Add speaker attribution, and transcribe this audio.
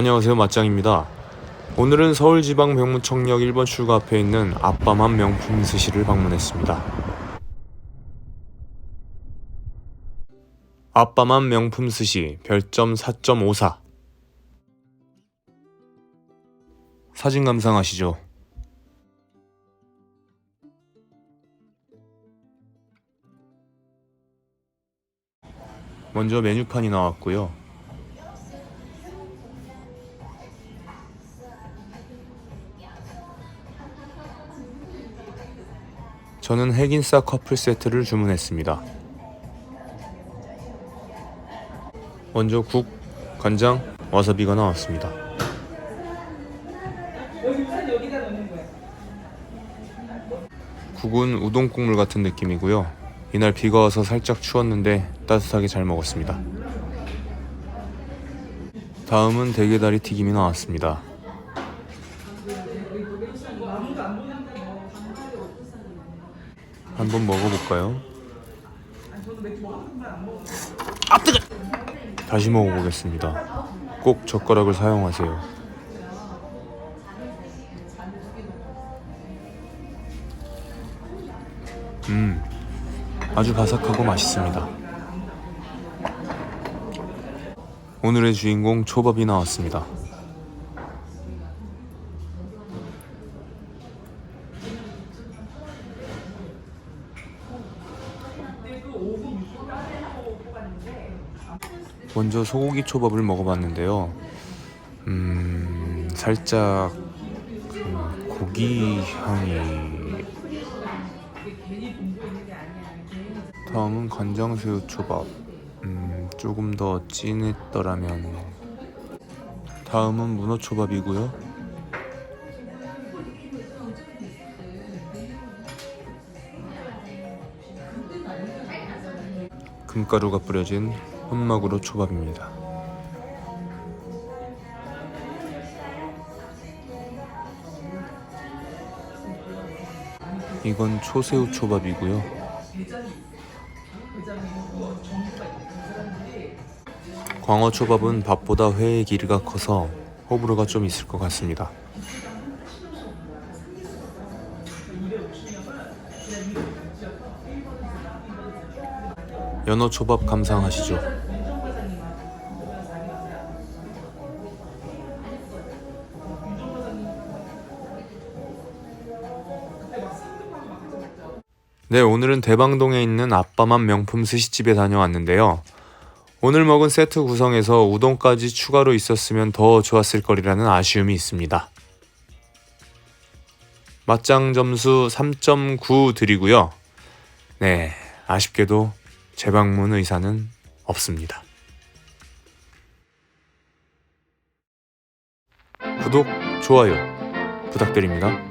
Speaker 1: 안녕하세요 맞짱입니다. 오늘은 서울지방병무청역 1번 출구 앞에 있는 아빠맘 명품 스시를 방문했습니다. 아빠맘 명품 스시 별점 4.54 사진 감상하시죠. 먼저 메뉴판이 나왔고요. 저는 핵인싸 커플 세트를 주문했습니다. 먼저 국, 간장, 와사비가 나왔습니다. 국은 우동 국물 같은 느낌이고요. 이날 비가 와서 살짝 추웠는데 따뜻하게 잘 먹었습니다. 다음은 대게다리 튀김이 나왔습니다. 한번 먹어볼까요? 아 뜨거! 다시 먹어보겠습니다. 꼭 젓가락을 사용하세요. 음, 아주 바삭하고 맛있습니다. 오늘의 주인공 초밥이 나왔습니다. 먼저 소고기 초밥을 먹어봤는데요. 음, 살짝 그 고기 향이. 다음은 간장새우 초밥. 음, 조금 더 진했더라면. 다음은 문어 초밥이고요. 금가루가 뿌려진 혼마구로 초밥입니다. 이건 초새우 초밥이고요. 광어 초밥은 밥보다 회의 길이가 커서 호불호가 좀 있을 것 같습니다. 연어 초밥 감상하시죠. 네, 오늘은 대방동에 있는 아빠맘 명품 스시집에 다녀왔는데요. 오늘 먹은 세트 구성에서 우동까지 추가로 있었으면 더 좋았을 거리라는 아쉬움이 있습니다. 맛장 점수 3.9 드리고요. 네, 아쉽게도 재방문 의사는 없습니다. 구독, 좋아요 부탁드립니다.